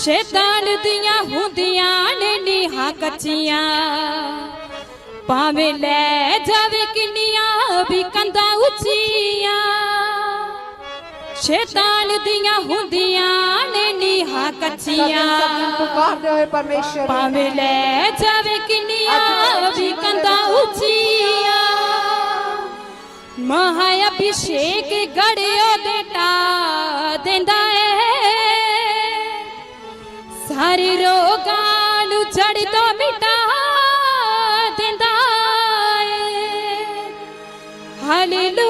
शैतान दिया हुदिया ने निहा कचिया पावे ले जावे किनिया भी कंधा उचिया शैतान दिया हुदिया ने निहा कचिया पावे ले जावे किनिया भी कंधा उचिया महाअभिषेक गड़ियों देता देंदा మరి రోగాలు జడితో మిటా దిందాయే హల్లెలూయా.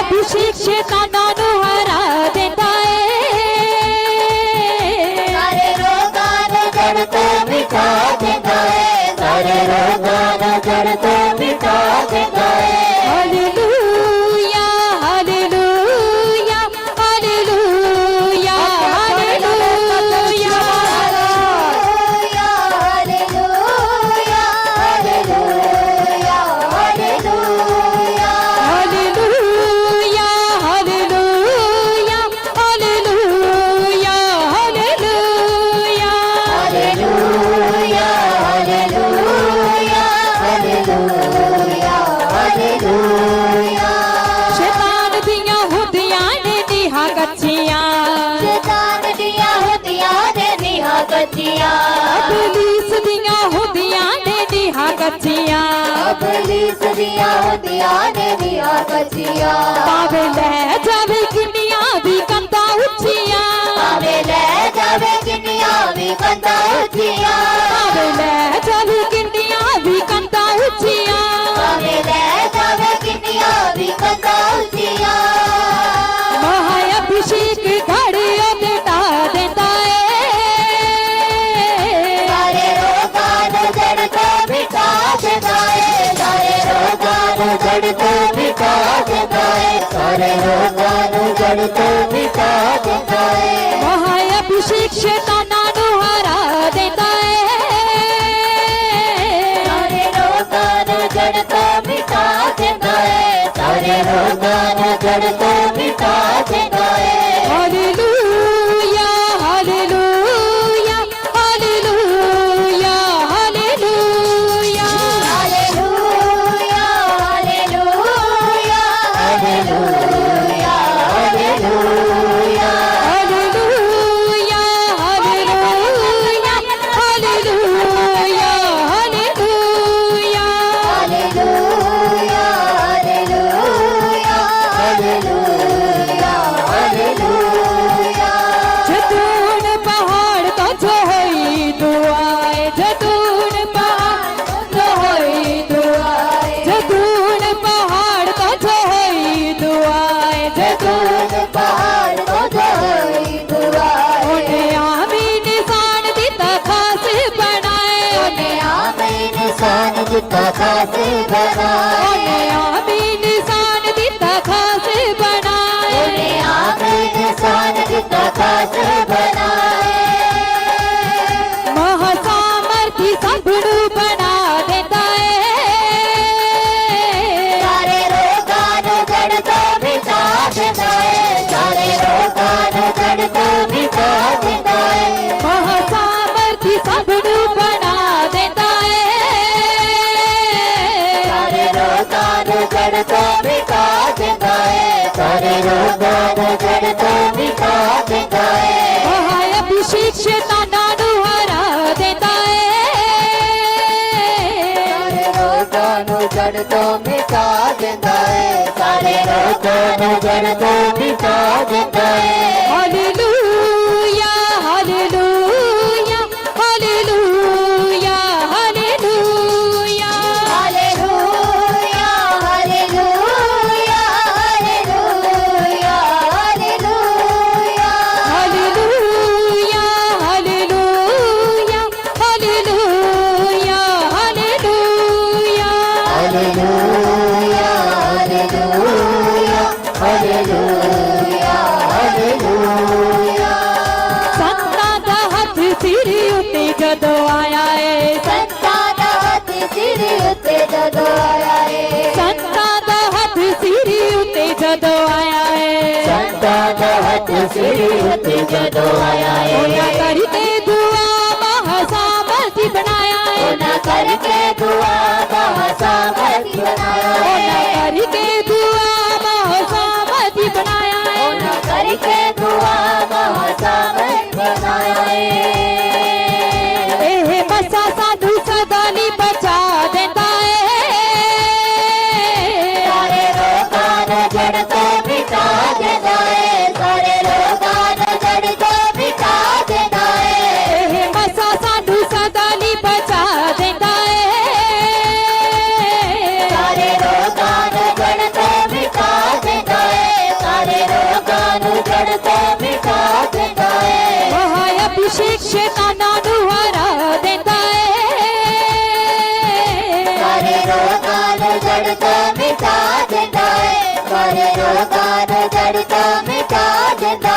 অভিষেক সে কানন अबलीस दिया होदिया दिया कचिया अबलीस दिया दिया कचिया पावे लहर महाअभिषेक शेताना नुहारा देता है सारे जड़ता मिटा निशान दिता निशान दिता खासे बनाए। आमीन निशान बनाए। जड़ता मिटा देता है सारे रोगान जड़ता मिटा देता है वह अभिषेक शैताना नु हरा देता है सारे रोगान जड़ता मिटा देता है सारे रोगान जड़ता मिटा देता जदो आया है संता बहुत सीरत जदो आया है। ना करके दुआ महसा मस्ती बनाया है। ना करके दुआ महसा मस्ती बनाया है। ना करके दुआ का न चढ़ता मिटा देता